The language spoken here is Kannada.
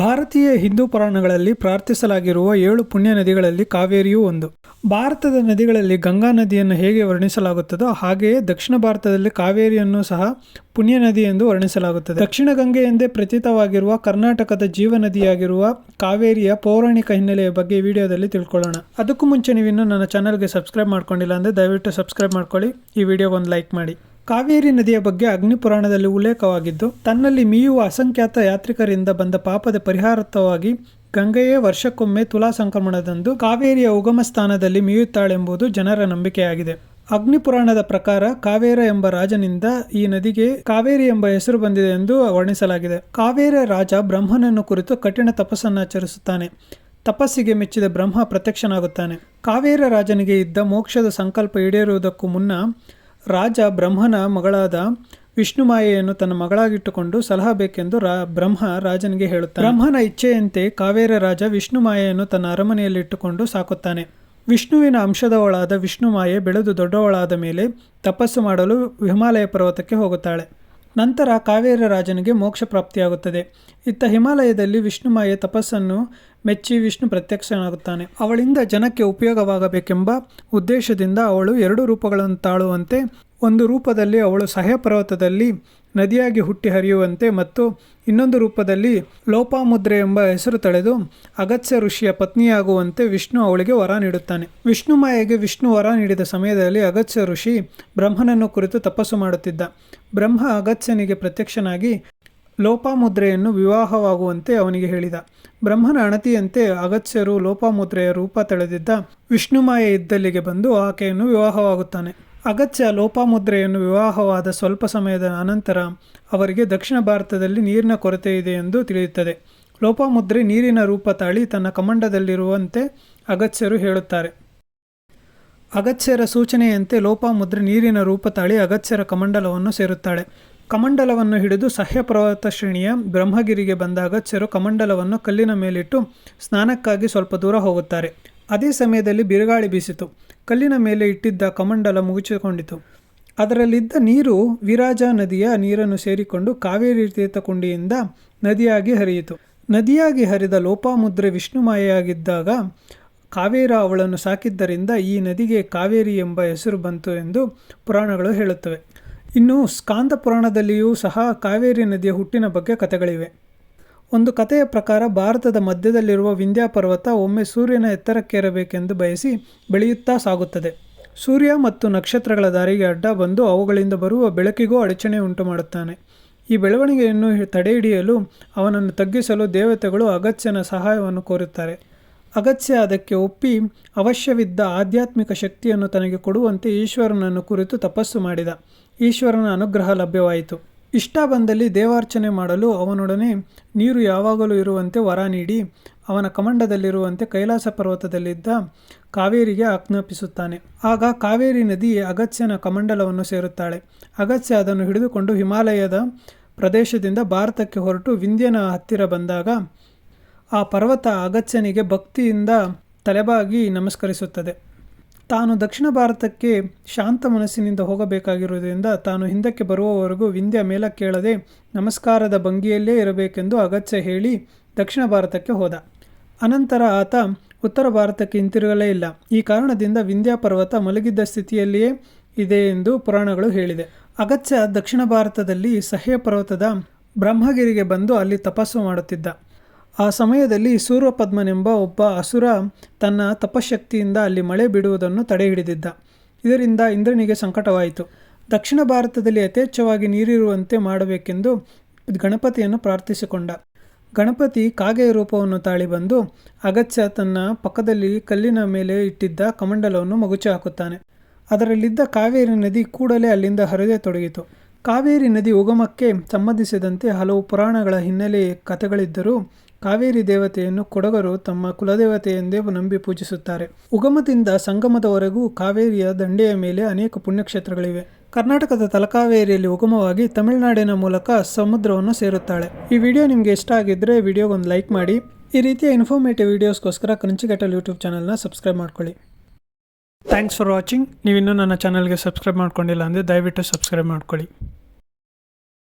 ಭಾರತೀಯ ಹಿಂದೂ ಪುರಾಣಗಳಲ್ಲಿ ಪ್ರಾರ್ಥಿಸಲಾಗಿರುವ ಏಳು ಪುಣ್ಯ ನದಿಗಳಲ್ಲಿ ಕಾವೇರಿಯೂ ಒಂದು. ಭಾರತದ ನದಿಗಳಲ್ಲಿ ಗಂಗಾ ನದಿಯನ್ನು ಹೇಗೆ ವರ್ಣಿಸಲಾಗುತ್ತದೋ ಹಾಗೆಯೇ ದಕ್ಷಿಣ ಭಾರತದಲ್ಲಿ ಕಾವೇರಿಯನ್ನು ಸಹ ಪುಣ್ಯ ನದಿ ಎಂದು ವರ್ಣಿಸಲಾಗುತ್ತದೆ. ದಕ್ಷಿಣ ಗಂಗೆ ಎಂದೇ ಪ್ರತೀತವಾಗಿರುವ ಕರ್ನಾಟಕದ ಜೀವ ನದಿಯಾಗಿರುವ ಕಾವೇರಿಯ ಪೌರಾಣಿಕ ಹಿನ್ನೆಲೆಯ ಬಗ್ಗೆ ವಿಡಿಯೋದಲ್ಲಿ ತಿಳ್ಕೊಳ್ಳೋಣ. ಅದಕ್ಕೂ ಮುಂಚೆ ನೀವಿನ್ನೂ ನನ್ನ ಚಾನಲ್ಗೆ ಸಬ್ಸ್ಕ್ರೈಬ್ ಮಾಡ್ಕೊಂಡಿಲ್ಲ ಅಂದರೆ ದಯವಿಟ್ಟು ಸಬ್ಸ್ಕ್ರೈಬ್ ಮಾಡ್ಕೊಳ್ಳಿ. ಈ ವಿಡಿಯೋಗೆ ಒಂದು ಲೈಕ್ ಮಾಡಿ. ಕಾವೇರಿ ನದಿಯ ಬಗ್ಗೆ ಅಗ್ನಿಪುರಾಣದಲ್ಲಿ ಉಲ್ಲೇಖವಾಗಿದ್ದು, ತನ್ನಲ್ಲಿ ಮೀಯುವ ಅಸಂಖ್ಯಾತ ಯಾತ್ರಿಕರಿಂದ ಬಂದ ಪಾಪದ ಪರಿಹಾರಾರ್ಥವಾಗಿ ಗಂಗೆಯೇ ವರ್ಷಕ್ಕೊಮ್ಮೆ ತುಲಾ ಸಂಕ್ರಮಣದಂದು ಕಾವೇರಿಯ ಉಗಮ ಸ್ಥಾನದಲ್ಲಿ ಮೀಯುತ್ತಾಳೆಂಬುದು ಜನರ ನಂಬಿಕೆಯಾಗಿದೆ. ಅಗ್ನಿಪುರಾಣದ ಪ್ರಕಾರ ಕಾವೇರ ಎಂಬ ರಾಜನಿಂದ ಈ ನದಿಗೆ ಕಾವೇರಿ ಎಂಬ ಹೆಸರು ಬಂದಿದೆ ಎಂದು ವರ್ಣಿಸಲಾಗಿದೆ. ಕಾವೇರ ರಾಜ ಬ್ರಹ್ಮನನ್ನು ಕುರಿತು ಕಠಿಣ ತಪಸ್ಸನ್ನಾಚರಿಸುತ್ತಾನೆ ತಪಸ್ಸಿಗೆ ಮೆಚ್ಚಿದ ಬ್ರಹ್ಮ ಪ್ರತ್ಯಕ್ಷನಾಗುತ್ತಾನೆ. ಕಾವೇರ ರಾಜನಿಗೆ ಇದ್ದ ಮೋಕ್ಷದ ಸಂಕಲ್ಪ ಈಡೇರುವುದಕ್ಕೂ ಮುನ್ನ ರಾಜ ಬ್ರಹ್ಮನ ಮಗಳಾದ ವಿಷ್ಣುಮಾಯೆಯನ್ನು ತನ್ನ ಮಗಳಾಗಿಟ್ಟುಕೊಂಡು ಸಲಹಬೇಕೆಂದು ರಾ, ಬ್ರಹ್ಮ ರಾಜನಿಗೆ ಹೇಳುತ್ತಾನೆ. ಬ್ರಹ್ಮನ ಇಚ್ಛೆಯಂತೆ ಕಾವೇರ ರಾಜ ವಿಷ್ಣುಮಾಯೆಯನ್ನು ತನ್ನ ಅರಮನೆಯಲ್ಲಿಟ್ಟುಕೊಂಡು ಸಾಕುತ್ತಾನೆ. ವಿಷ್ಣುವಿನ ಅಂಶದವಳಾದ ವಿಷ್ಣುಮಾಯೆ ಬೆಳೆದು ದೊಡ್ಡವಳಾದ ಮೇಲೆ ತಪಸ್ಸು ಮಾಡಲು ಹಿಮಾಲಯ ಪರ್ವತಕ್ಕೆ ಹೋಗುತ್ತಾಳೆ. ನಂತರ ಕಾವೇರ ರಾಜನಿಗೆ ಮೋಕ್ಷ ಪ್ರಾಪ್ತಿಯಾಗುತ್ತದೆ. ಇತ್ತ ಹಿಮಾಲಯದಲ್ಲಿ ವಿಷ್ಣುಮಾಯೆ ತಪಸ್ಸನ್ನು ಮೆಚ್ಚಿ ವಿಷ್ಣು ಪ್ರತ್ಯಕ್ಷನಾಗುತ್ತಾನೆ. ಅವಳಿಂದ ಜನಕ್ಕೆ ಉಪಯೋಗವಾಗಬೇಕೆಂಬ ಉದ್ದೇಶದಿಂದ ಅವಳು ಎರಡು ರೂಪಗಳನ್ನು ತಾಳುವಂತೆ, ಒಂದು ರೂಪದಲ್ಲಿ ಅವಳು ಸಹ್ಯ ಪರ್ವತದಲ್ಲಿ ನದಿಯಾಗಿ ಹುಟ್ಟಿ ಹರಿಯುವಂತೆ ಮತ್ತು ಇನ್ನೊಂದು ರೂಪದಲ್ಲಿ ಲೋಪಾಮುದ್ರೆ ಎಂಬ ಹೆಸರು ತಳೆದು ಅಗತ್ಯ ಋಷಿಯ ಪತ್ನಿಯಾಗುವಂತೆ ವಿಷ್ಣು ಅವಳಿಗೆ ವರ ನೀಡುತ್ತಾನೆ. ವಿಷ್ಣು ಮಾಯೆಗೆ ವಿಷ್ಣು ವರ ನೀಡಿದ ಸಮಯದಲ್ಲಿ ಅಗತ್ಯ ಋಷಿ ಬ್ರಹ್ಮನನ್ನು ಕುರಿತು ತಪಸ್ಸು ಮಾಡುತ್ತಿದ್ದ. ಬ್ರಹ್ಮ ಅಗತ್ಯನಿಗೆ ಪ್ರತ್ಯಕ್ಷನಾಗಿ ಲೋಪಾಮುದ್ರೆಯನ್ನು ವಿವಾಹವಾಗುವಂತೆ ಅವನಿಗೆ ಹೇಳಿದ. ಬ್ರಹ್ಮನ ಅಣತಿಯಂತೆ ಅಗತ್ಯರು ಲೋಪಾಮುದ್ರೆಯ ರೂಪ ತಳೆದಿದ್ದ ವಿಷ್ಣುಮಾಯ ಇದ್ದಲ್ಲಿಗೆ ಬಂದು ಆಕೆಯನ್ನು ವಿವಾಹವಾಗುತ್ತಾನೆ. ಅಗತ್ಯ ಲೋಪಾಮುದ್ರೆಯನ್ನು ವಿವಾಹವಾದ ಸ್ವಲ್ಪ ಸಮಯದ ಅನಂತರ ಅವರಿಗೆ ದಕ್ಷಿಣ ಭಾರತದಲ್ಲಿ ನೀರಿನ ಕೊರತೆ ಇದೆ ಎಂದು ತಿಳಿಯುತ್ತದೆ. ಲೋಪಾಮುದ್ರೆ ನೀರಿನ ರೂಪ ತಾಳಿ ತನ್ನ ಕಮಂಡದಲ್ಲಿರುವಂತೆ ಅಗತ್ಯರು ಹೇಳುತ್ತಾರೆ. ಅಗತ್ಯರ ಸೂಚನೆಯಂತೆ ಲೋಪಾಮುದ್ರೆ ನೀರಿನ ರೂಪ ತಾಳಿ ಅಗತ್ಯರ ಕಮಂಡಲವನ್ನು ಸೇರುತ್ತಾಳೆ. ಕಮಂಡಲವನ್ನು ಹಿಡಿದು ಸಹ್ಯ ಪರ್ವತ ಶ್ರೇಣಿಯ ಬ್ರಹ್ಮಗಿರಿಗೆ ಬಂದಾಗ ಚೆರು ಕಮಂಡಲವನ್ನು ಕಲ್ಲಿನ ಮೇಲಿಟ್ಟು ಸ್ನಾನಕ್ಕಾಗಿ ಸ್ವಲ್ಪ ದೂರ ಹೋಗುತ್ತಾರೆ. ಅದೇ ಸಮಯದಲ್ಲಿ ಬಿರುಗಾಳಿ ಬೀಸಿತು. ಕಲ್ಲಿನ ಮೇಲೆ ಇಟ್ಟಿದ್ದ ಕಮಂಡಲ ಮುಗಿಸಿಕೊಂಡಿತು. ಅದರಲ್ಲಿದ್ದ ನೀರು ವಿರಾಜ ನದಿಯ ನೀರನ್ನು ಸೇರಿಕೊಂಡು ಕಾವೇರಿ ತೀರ್ಥಕುಂಡಿಯಿಂದ ನದಿಯಾಗಿ ಹರಿಯಿತು. ನದಿಯಾಗಿ ಹರಿದ ಲೋಪಾಮುದ್ರೆ ವಿಷ್ಣುಮಾಯೆಯಾಗಿದ್ದಾಗ ಕಾವೇರ ಅವಳನ್ನು ಸಾಕಿದ್ದರಿಂದ ಈ ನದಿಗೆ ಕಾವೇರಿ ಎಂಬ ಹೆಸರು ಬಂತು ಎಂದು ಪುರಾಣಗಳು ಹೇಳುತ್ತವೆ. ಇನ್ನು ಸ್ಕಾಂದ ಪುರಾಣದಲ್ಲಿಯೂ ಸಹ ಕಾವೇರಿ ನದಿಯ ಹುಟ್ಟಿನ ಬಗ್ಗೆ ಕಥೆಗಳಿವೆ. ಒಂದು ಕಥೆಯ ಪ್ರಕಾರ ಭಾರತದ ಮಧ್ಯದಲ್ಲಿರುವ ವಿಂಧ್ಯಾ ಪರ್ವತ ಒಮ್ಮೆ ಸೂರ್ಯನ ಎತ್ತರಕ್ಕೇರಬೇಕೆಂದು ಬಯಸಿ ಬೆಳೆಯುತ್ತಾ ಸಾಗುತ್ತದೆ. ಸೂರ್ಯ ಮತ್ತು ನಕ್ಷತ್ರಗಳ ದಾರಿಗೆ ಅಡ್ಡ ಬಂದು ಅವುಗಳಿಂದ ಬರುವ ಬೆಳಕಿಗೂ ಅಡಚಣೆ ಉಂಟು ಮಾಡುತ್ತಾನೆ ಈ ಬೆಳವಣಿಗೆಯನ್ನು ತಡೆಹಿಡಿಯಲು ಅವನನ್ನು ತಗ್ಗಿಸಲು ದೇವತೆಗಳು ಅಗತ್ಯನ ಸಹಾಯವನ್ನು ಕೋರುತ್ತಾರೆ. ಅಗತ್ಯ ಅದಕ್ಕೆ ಒಪ್ಪಿ ಅವಶ್ಯವಿದ್ದ ಆಧ್ಯಾತ್ಮಿಕ ಶಕ್ತಿಯನ್ನು ತನಗೆ ಕೊಡುವಂತೆ ಈಶ್ವರನನ್ನು ಕುರಿತು ತಪಸ್ಸು ಮಾಡಿದ. ಈಶ್ವರನ ಅನುಗ್ರಹ ಲಭ್ಯವಾಯಿತು. ಇಷ್ಟ ಬಂದಲ್ಲಿ ದೇವಾರ್ಚನೆ ಮಾಡಲು ಅವನೊಡನೆ ನೀರು ಯಾವಾಗಲೂ ಇರುವಂತೆ ವರ ನೀಡಿ ಅವನ ಕಮಂಡದಲ್ಲಿರುವಂತೆ ಕೈಲಾಸ ಪರ್ವತದಲ್ಲಿದ್ದ ಕಾವೇರಿಗೆ ಆಜ್ಞಾಪಿಸುತ್ತಾನೆ. ಆಗ ಕಾವೇರಿ ನದಿ ಅಗತ್ಯನ ಕಮಂಡಲವನ್ನು ಸೇರುತ್ತಾಳೆ. ಅಗತ್ಯ ಅದನ್ನು ಹಿಡಿದುಕೊಂಡು ಹಿಮಾಲಯದ ಪ್ರದೇಶದಿಂದ ಭಾರತಕ್ಕೆ ಹೊರಟು ವಿಂಧ್ಯನ ಹತ್ತಿರ ಬಂದಾಗ ಆ ಪರ್ವತ ಅಗತ್ಯನಿಗೆ ಭಕ್ತಿಯಿಂದ ತಲೆಬಾಗಿ ನಮಸ್ಕರಿಸುತ್ತದೆ. ತಾನು ದಕ್ಷಿಣ ಭಾರತಕ್ಕೆ ಶಾಂತ ಮನಸ್ಸಿನಿಂದ ಹೋಗಬೇಕಾಗಿರುವುದರಿಂದ ತಾನು ಹಿಂದಕ್ಕೆ ಬರುವವರೆಗೂ ವಿಂಧ್ಯ ಮೇಲ ಕೇಳದೆ ನಮಸ್ಕಾರದ ಭಂಗಿಯಲ್ಲೇ ಇರಬೇಕೆಂದು ಅಗತ್ಯ ಹೇಳಿ ದಕ್ಷಿಣ ಭಾರತಕ್ಕೆ ಹೋದ. ಅನಂತರ ಆತ ಉತ್ತರ ಭಾರತಕ್ಕೆ ಹಿಂತಿರುಗಲೇ ಇಲ್ಲ. ಈ ಕಾರಣದಿಂದ ವಿಂಧ್ಯ ಪರ್ವತ ಮಲಗಿದ್ದ ಸ್ಥಿತಿಯಲ್ಲಿಯೇ ಇದೆ ಎಂದು ಪುರಾಣಗಳು ಹೇಳಿದೆ. ಅಗತ್ಯ ದಕ್ಷಿಣ ಭಾರತದಲ್ಲಿ ಸಹ್ಯ ಪರ್ವತದ ಬ್ರಹ್ಮಗಿರಿಗೆ ಬಂದು ಅಲ್ಲಿ ತಪಸ್ಸು ಮಾಡುತ್ತಿದ್ದ. ಆ ಸಮಯದಲ್ಲಿ ಸೂರ್ಯಪದ್ಮನೆಂಬ ಒಬ್ಬ ಅಸುರ ತನ್ನ ತಪಶಕ್ತಿಯಿಂದ ಅಲ್ಲಿ ಮಳೆ ಬಿಡುವುದನ್ನು ತಡೆಹಿಡಿದಿದ್ದ. ಇದರಿಂದ ಇಂದ್ರನಿಗೆ ಸಂಕಟವಾಯಿತು. ದಕ್ಷಿಣ ಭಾರತದಲ್ಲಿ ಯಥೇಚ್ಛವಾಗಿ ನೀರಿರುವಂತೆ ಮಾಡಬೇಕೆಂದು ಗಣಪತಿಯನ್ನು ಪ್ರಾರ್ಥಿಸಿಕೊಂಡ. ಗಣಪತಿ ಕಾಗೆಯ ರೂಪವನ್ನು ತಾಳಿ ಬಂದು ಅಗತ್ಯ ತನ್ನ ಪಕ್ಕದಲ್ಲಿ ಕಲ್ಲಿನ ಮೇಲೆ ಇಟ್ಟಿದ್ದ ಕಮಂಡಲವನ್ನು ಮಗುಚಿ ಹಾಕುತ್ತಾನೆ. ಅದರಲ್ಲಿದ್ದ ಕಾವೇರಿ ನದಿ ಕೂಡಲೇ ಅಲ್ಲಿಂದ ಹರಿದೇ ತೊಡಗಿತು. ಕಾವೇರಿ ನದಿ ಉಗಮಕ್ಕೆ ಸಂಬಂಧಿಸಿದಂತೆ ಹಲವು ಪುರಾಣಗಳ ಹಿನ್ನೆಲೆ ಕಥೆಗಳಿದ್ದರೂ ಕಾವೇರಿ ದೇವತೆಯನ್ನು ಕೊಡಗರು ತಮ್ಮ ಕುಲದೇವತೆಯೆಂದೇ ನಂಬಿ ಪೂಜಿಸುತ್ತಾರೆ. ಉಗಮದಿಂದ ಸಂಗಮದವರೆಗೂ ಕಾವೇರಿಯ ದಂಡೆಯ ಮೇಲೆ ಅನೇಕ ಪುಣ್ಯಕ್ಷೇತ್ರಗಳಿವೆ. ಕರ್ನಾಟಕದ ತಲಕಾವೇರಿಯಲ್ಲಿ ಉಗಮವಾಗಿ ತಮಿಳುನಾಡಿನ ಮೂಲಕ ಸಮುದ್ರವನ್ನು ಸೇರುತ್ತಾಳೆ. ಈ ವಿಡಿಯೋ ನಿಮಗೆ ಇಷ್ಟ ಆಗಿದ್ದರೆ ವಿಡಿಯೋಗೊಂದು ಲೈಕ್ ಮಾಡಿ. ಈ ರೀತಿಯ ಇನ್ಫಾರ್ಮೇಟಿವ್ ವಿಡಿಯೋಸ್ಗೋಸ್ಕರ ಕನಚಿಗಟ್ಟಲ್ ಯೂಟ್ಯೂಬ್ ಚಾನಲ್ನ ಸಬ್ಸ್ಕ್ರೈಬ್ ಮಾಡ್ಕೊಳ್ಳಿ. ಥ್ಯಾಂಕ್ಸ್ ಫಾರ್ ವಾಚಿಂಗ್ ನೀವಿನ್ನೂ ನನ್ನ ಚಾನಲ್ಗೆ ಸಬ್ಸ್ಕ್ರೈಬ್ ಮಾಡ್ಕೊಂಡಿಲ್ಲ ಅಂದರೆ ದಯವಿಟ್ಟು ಸಬ್ಸ್ಕ್ರೈಬ್ ಮಾಡ್ಕೊಳ್ಳಿ.